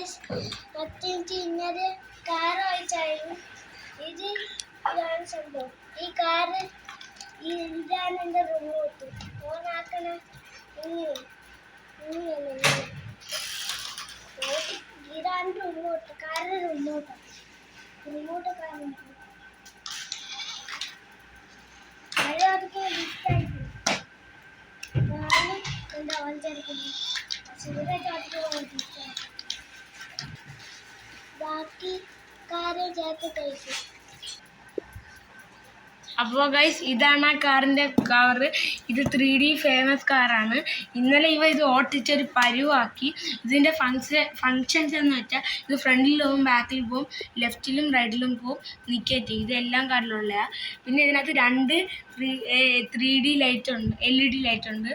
Guys ഇന്നത് car വായിച്ചായിരുന്നു. ഇത് ഇതാണ് സംഭവം. ഈ കാറ് ഇതാണ് എന്റെ റിമോട്ട് ഓണാക്കണ ഇങ്ങനെ ഇങ്ങനെ ഓ- ഇതാണ് റിമോട്ട് കാറിന് റിമോട്ട് റിമോട്ട് കാറിന് അതൊക്കെ ഡിസ്റ്റായിട്ട് ഞാൻ എന്താ ഓഞ്ചരിക്കുന്നു കഴിച്ചു അപ്പോൾ ഗൈസ് ഇതാണ് ആ കാറിന്റെ കവറ് ഇത് ത്രീ ഡി ഫേമസ് കാറാണ് ഇന്നലെ ഇവ ഇത് ഓട്ടിച്ചൊരു പരുവാക്കി. ഇതിന്റെ ഫങ്ഷൻ ഫങ്ഷൻസ് എന്ന് വെച്ചാൽ ഇത് ഫ്രണ്ടിൽ പോകും ബാക്കിൽ പോകും ലെഫ്റ്റിലും റൈറ്റിലും പോകും നിക്കറ്റ് ഇതെല്ലാം കാറിലുള്ളതാണ് പിന്നെ ഇതിനകത്ത് രണ്ട് ത്രീ ഡി ലൈറ്റ് ഉണ്ട് എൽ ഇ ഡി ലൈറ്റ് ഉണ്ട്.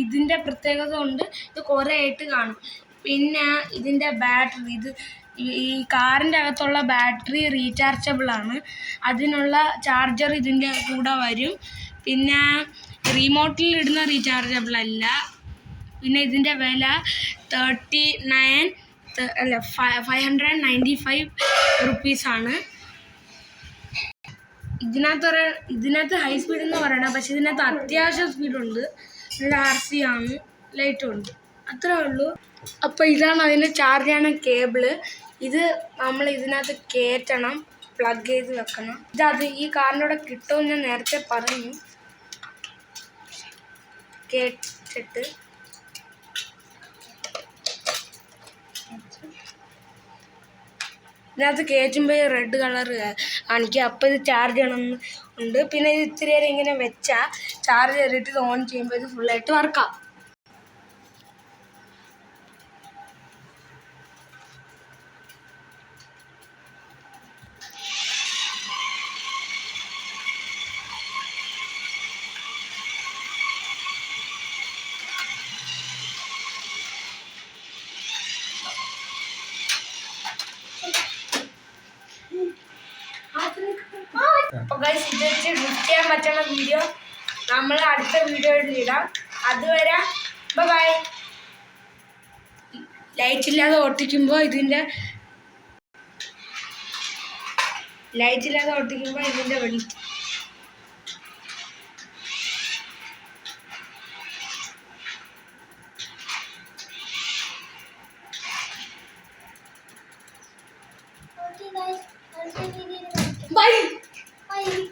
ഇതിന്റെ പ്രത്യേകത കൊണ്ട് ഇത് കുറേ ആയിട്ട് കാണും. പിന്നെ ഇതിന്റെ ബാറ്ററി ഇത് ഈ- കാറിന്റെ അകത്തുള്ള ബാറ്ററി റീചാർജബിൾ ആണ്. അതിനുള്ള ചാർജർ ഇതിന്റെ കൂടെ വരും. പിന്നെ റിമോട്ടിൽ ഇടുന്ന റീചാർജബിൾ അല്ല. പിന്നെ ഇതിന്റെ വില തേർട്ടി നയൻ അല്ല ഫൈവ് ഹൺഡ്രഡ് നയന്റി ഫൈവ് റുപ്പീസാണ് ഇതിനകത്ത് ഇതിനകത്ത് ഹൈ സ്പീഡ് എന്ന് പറയണം പക്ഷെ ഇതിനകത്ത് അത്യാവശ്യം സ്പീഡുണ്ട് നല്ല ആർ സി ആണ് ലൈറ്റും ഉണ്ട്. അത്രേ ഉള്ളൂ. അപ്പോൾ ഇതാണ് അതിന്റെ ചാർജ് ചെയ്യണ കേബിൾ ഇത് നമ്മൾ ഇതിനകത്ത് കയറ്റണം പ്ലഗ് ചെയ്ത് വെക്കണം. ഇതത് ഈ കാറിന്റെ കൂടെ കിട്ടുമെന്ന് ഞാൻ നേരത്തെ പറഞ്ഞു. കേട്ടിട്ട്. ഇതിനകത്ത് കയറ്റുമ്പോൾ റെഡ് കളർ കാണിക്കുക അപ്പോൾ ഇത് ചാർജ് ചെയ്യണമെന്ന് ഉണ്ട്. പിന്നെ ഇത് ഇത്തിരി നേരം ഇങ്ങനെ വെച്ചാൽ ചാർജ് ചെയ്തിട്ട് ഇത് ഓൺ ചെയ്യുമ്പോൾ ഇത് ഫുള്ളായിട്ട് വർക്കാവും അപ്പോൾ ഗൈസ് ഇത് വെച്ച് ഗിഫ്റ്റ് പറ്റുന്ന വീഡിയോ നമ്മൾ അടുത്ത വീഡിയോയിൽ ഇടാം അതുവരെ ബൈ ലൈറ്റ് ഇല്ലാതെ ഓട്ടിക്കുമ്പോൾ ഇതിന്റെ ലൈറ്റ് ഇല്ലാതെ ഓട്ടിക്കുമ്പോൾ ഇതിന്റെ വെളിച്ചം Bye. Bye.